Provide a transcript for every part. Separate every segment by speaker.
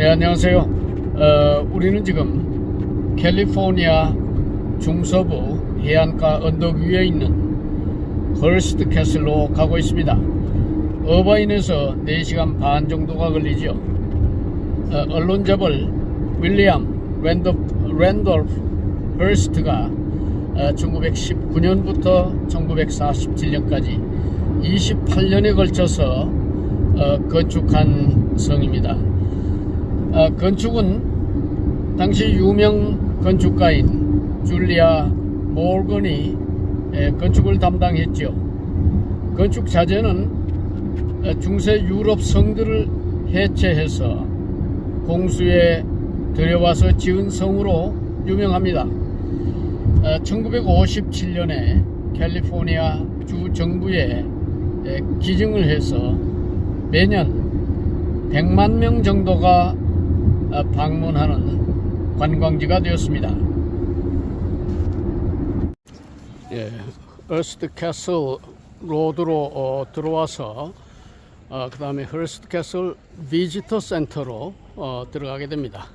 Speaker 1: 네, 안녕하세요. 어, 우리는 지금 캘리포니아 중서부 해안가 언덕 위에 있는 헐스트 캐슬로 가고 있습니다. 어바인에서 4시간 반 정도가 걸리죠. 어, 언론잡을 윌리엄 랜더, 랜돌프 헐스트가 1919년부터 1947년까지 28년에 걸쳐서 어, 건축한 성입니다. 어, 건축은 당시 유명 건축가인 줄리아 몰건이 에, 건축을 담당했죠. 건축 자재는 어, 중세 유럽 성들을 해체해서 공수에 들여와서 지은 성으로 유명합니다. 1957년에 캘리포니아 주 정부에 에, 기증을 해서 매년 100만 명 정도가 어, 방문하는 관광지가 되었습니다. 예, 얼스트 캐슬 로드로 어, 들어와서 어, 그 다음에 헐스트 캐슬 비지터 센터로 어, 들어가게 됩니다.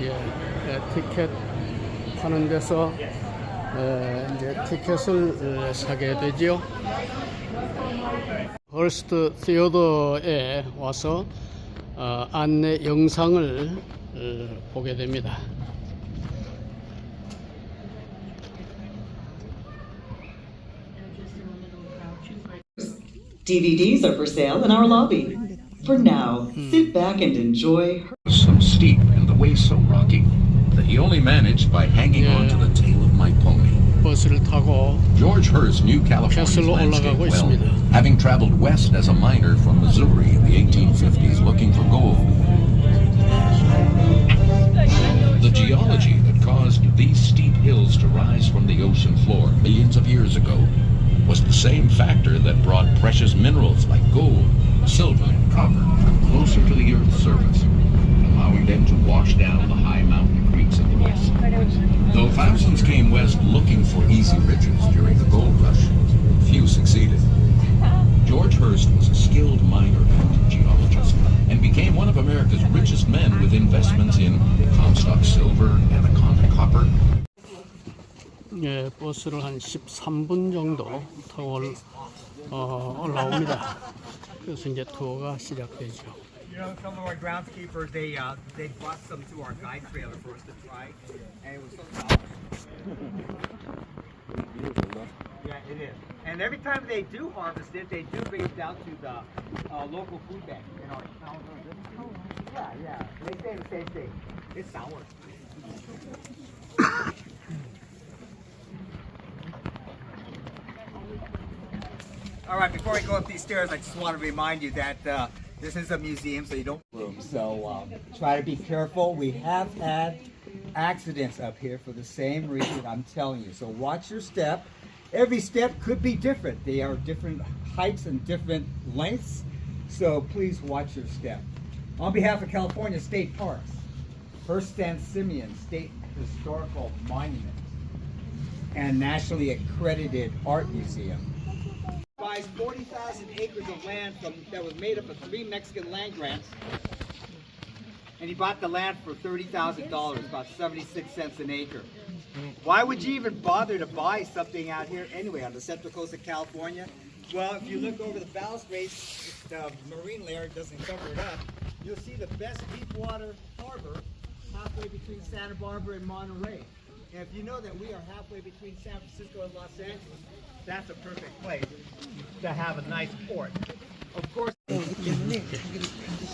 Speaker 1: 예, 예, 티켓 파는 데서 에, 이제 티켓을 에, 사게 되지요. 헐스트 티어더에 와서 어, 안내 영상을 어, 보게 됩니다.
Speaker 2: DVDs are for sale in our lobby. For now, sit back and enjoy
Speaker 3: so steep and the way so rocky that he only managed by hanging
Speaker 1: Yeah.
Speaker 3: on to the tail of my pony.
Speaker 1: 버스를 타고
Speaker 3: George Hurst knew California's
Speaker 1: 캐슬로
Speaker 3: landscape
Speaker 1: 올라가고
Speaker 3: well,
Speaker 1: 있습니다.
Speaker 3: having traveled west as a miner from Missouri in the 1850s looking for gold. The geology that caused these steep hills to rise from the ocean floor millions of years ago was the same factor that brought precious minerals like gold, silver, and copper closer to the Earth's surface, allowing them to wash down the high mountain creeks of the west. Though thousands came west looking for easy riches during the gold rush, few succeeded. George Hurst was a skilled miner and geologist and became one of America's richest men with investments in Comstock silver, Anaconda copper,
Speaker 1: 예, 버스를 한 13분 정도 타고 올, 어, 올라옵니다. 그래서 이제 투어가 시작되죠.
Speaker 4: You know, some of our groundskeepers, they uh, they brought some to our guide trailer for us to try, and it was so soft. Yeah, it is. And every time they do harvest it, they do bring it down to the uh, local food bank in our town. Yeah, yeah. They say the same thing. It's sour. All right, before we go up these stairs, I just want to remind you that uh, this is a museum, so you don't room. So um, try to be careful. We have had accidents up here for the same reason I'm telling you. So watch your step. Every step could be different. They are different heights and different lengths. So please watch your step. On behalf of California State Parks, First and Simeon State Historical Monument, and nationally accredited art museum buys 40,000 acres of land from that was made up of three Mexican land grants. And he bought the land for $30,000, about 76 cents an acre. Why would you even bother to buy something out here anyway on the central coast of California? Well, if you look over the balustrades, the marine layer doesn't cover it up, you'll see the best deep water harbor halfway between Santa Barbara and Monterey. And if you know that we are halfway between San Francisco and Los Angeles, that's a perfect place to have a nice port. Of course,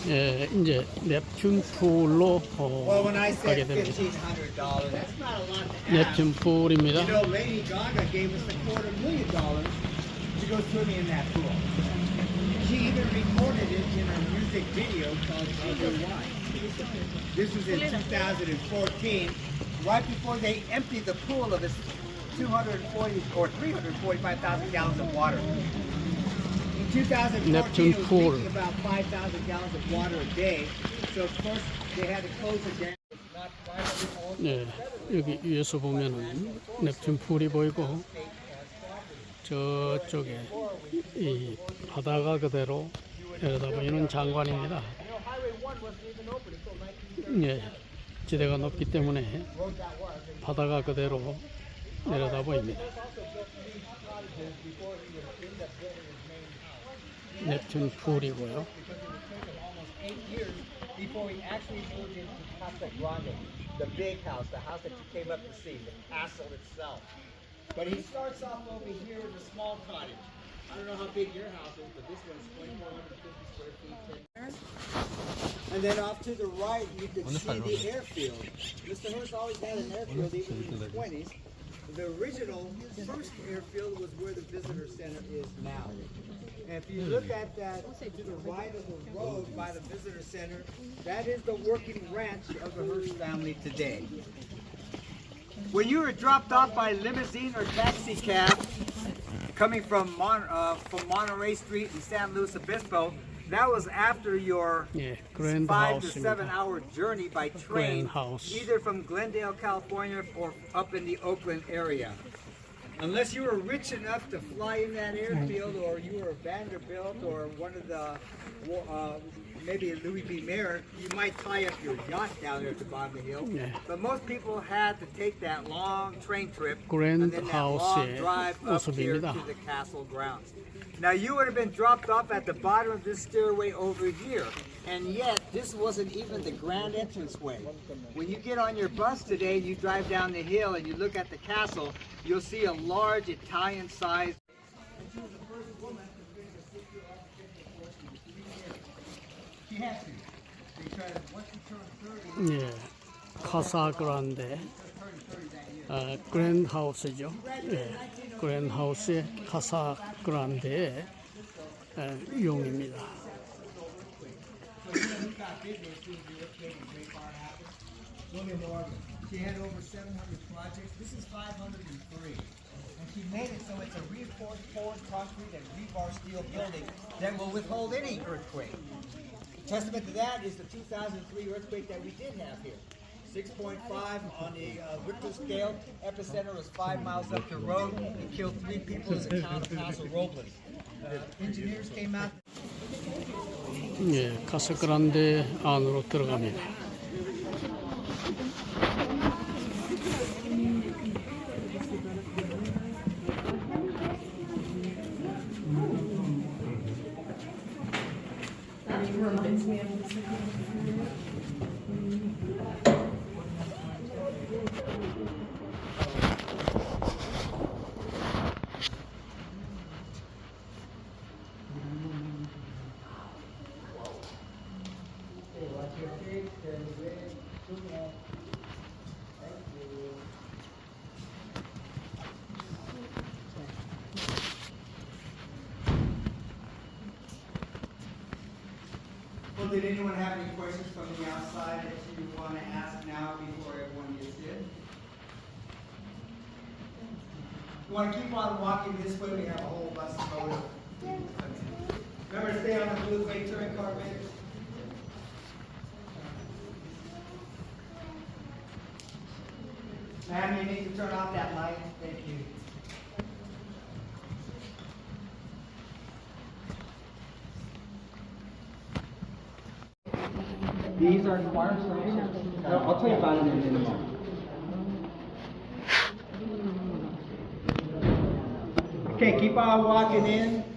Speaker 1: 예, 이제 넵튠 풀로 어,
Speaker 4: well, when I
Speaker 1: 가게
Speaker 4: said
Speaker 1: 됩니다.
Speaker 4: fifteen hundred dollars, that's not a lot to ask.
Speaker 1: 넵튠 풀입니다.
Speaker 4: You know, Lady Gaga gave us a quarter million dollars to go swimming in that pool. She even recorded it in her music video called Sugar Wine. This was in 2014, right before they emptied the pool of its 240 or 345,000 gallons of water. In 2014,
Speaker 1: Neptune
Speaker 4: it was
Speaker 1: pool.
Speaker 4: about 5,000 gallons of water a day. So first they had to close the dam. Not 500
Speaker 1: 네, 여기 위에서 보면은 넵튠 풀이 보이고 저쪽에 이 바다가 그대로 내려다 보이는 장관입니다. 예, 지대가 높기 때문에 바다가 그대로 내려다 보입니다. 넵튠 풀이고요.
Speaker 4: I don't know how big your house is, but this one's 2,450 square feet. And then off to the right, you can see the airfield. Mr. Hurst always had an airfield even in the 20s. The original first airfield was where the visitor center is now. And if you look at that to the right of the road by the visitor center, that is the working ranch of the Hearst family today. When you were dropped off by limousine or taxi cab coming from, Mon uh, from Monterey Street in San Luis Obispo, that was after your
Speaker 1: yeah,
Speaker 4: five House to seven hour journey by train, either from Glendale, California, or up in the Oakland area. Unless you were rich enough to fly in that airfield, or you were Vanderbilt, or one of the uh, maybe a Louis B. Mayer, you might tie up your yacht down there at the bottom of the hill.
Speaker 1: Yeah.
Speaker 4: But most people had to take that long train trip and then that long drive up here to the castle grounds. Now you would have been dropped off at the bottom of this stairway over here. And yet, this wasn't even the grand entranceway. When you get on your bus today and you drive down the hill and you look at the castle, you'll see a large Italian-sized
Speaker 1: 예, 카사그란데 아, 그랜드 하우스죠. 예, 그랜드 하우스의 카사그란데의 예, 용입니다.
Speaker 4: She had over 700 projects. This is 503. And she made it so it's a reinforced poured concrete and rebar steel building that will withhold any earthquake. Testament to that is the 2003 earthquake that we did have here. 6.5 on the uh, Richter scale. Epicenter was five miles up the road. It killed three people in the town of Paso Robles. The engineers came out.
Speaker 1: 예, 카사그란데 안으로 들어갑니다.
Speaker 4: Well, did anyone have any questions from the outside that you want to ask now before everyone gets in? You want to keep on walking this way, we have a whole bus of. Remember to stay on the blue wave turn car, Ma'am, you need to turn off that light, thank you. These are fire stations. I'll I'll tell you about it in a moment. Okay, keep on walking in.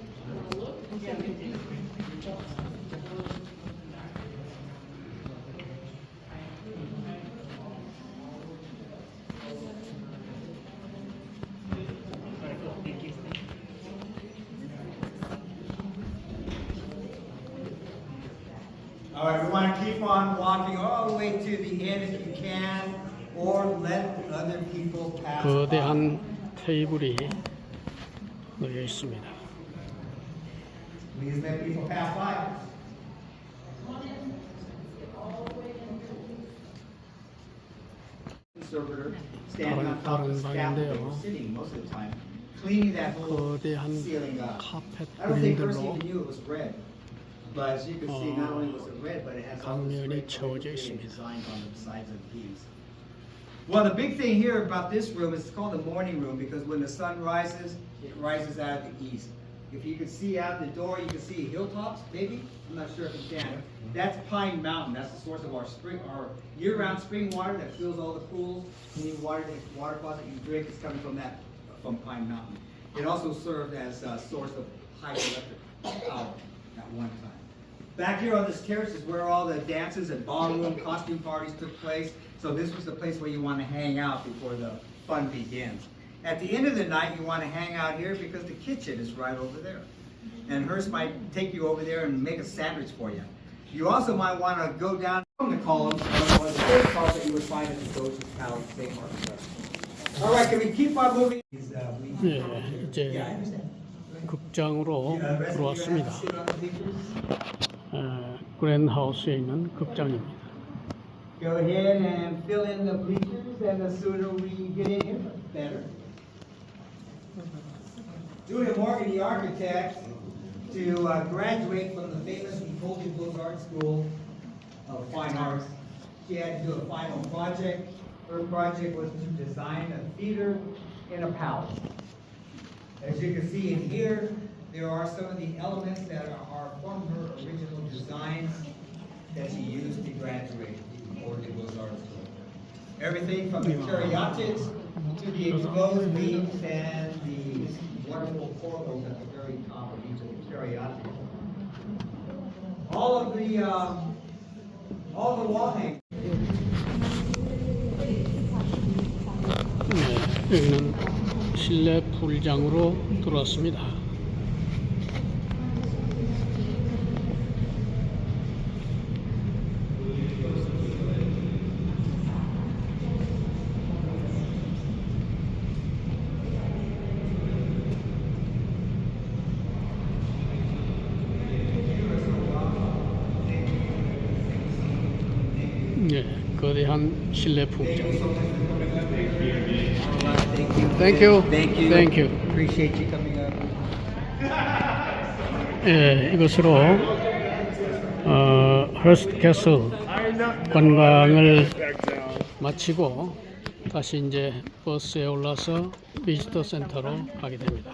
Speaker 4: All right, we want to keep on walking all the way to the end if you can, or let other people pass
Speaker 1: 거대한 테이블이 놓여 있습니다.
Speaker 4: Please let people pass by. conservator standing on top of the scaffolding sitting most of the time, cleaning that whole ceiling up. I don't think first knew it was red. But as you can see, not only was it red, but it has all this great on the sides. Well, the big thing here about this room is it's called the morning room because when the sun rises, it rises out of the east. If you can see out the door, you can see hilltops, maybe. I'm not sure if you can. That's Pine Mountain. That's the source of our spring, our year-round spring water that fills all the pools. Any water that water faucet you drink is coming from that, from Pine Mountain. It also served as a source of hydroelectric power at one time. Back here on this terrace is where all the dances and ballroom costume parties took place. So this was the place where you want to hang out before the fun begins. At the end of the night, you want to hang out here because the kitchen is right over there. And Hearst might take you over there and make a sandwich for you. You also might want to go down from the columns or the third part that you would find at the Doge's Palace State Park. All right, can we keep on moving? Is, uh, we-
Speaker 1: 예, 이제
Speaker 4: Yeah, I understand.
Speaker 1: 극장으로
Speaker 4: Uh, rest of you
Speaker 1: 들어왔습니다.
Speaker 4: have to sit on the bleachers.
Speaker 1: 에, 그랜하우스에 있는 극장입니다.
Speaker 4: Go ahead and fill in the bleachers, and the sooner we get in here, the better. Julia Morgan, the architect, to uh, graduate from the famous Nicole Beaux-Arts School of Fine Arts, she had to do a final project. Her project was to design a theater in a palace. As you can see in here, there are some of the elements that are are Everything from the caryatids to the exposed beams and the wonderful portals at the very top of each of the caryatids. All of the, um, all the wall hangings
Speaker 1: 네, 여기는 실내 풀장으로 들어왔습니다. 네, 거대한 실내 풀장.
Speaker 4: Thank you. Thank
Speaker 1: you.
Speaker 4: you.
Speaker 1: Thank you.
Speaker 4: Appreciate you coming up.
Speaker 1: 예, 이것으로 어, 허스트 캐슬 관광을 마치고 다시 이제 버스에 올라서 비지터 센터로 가게 됩니다.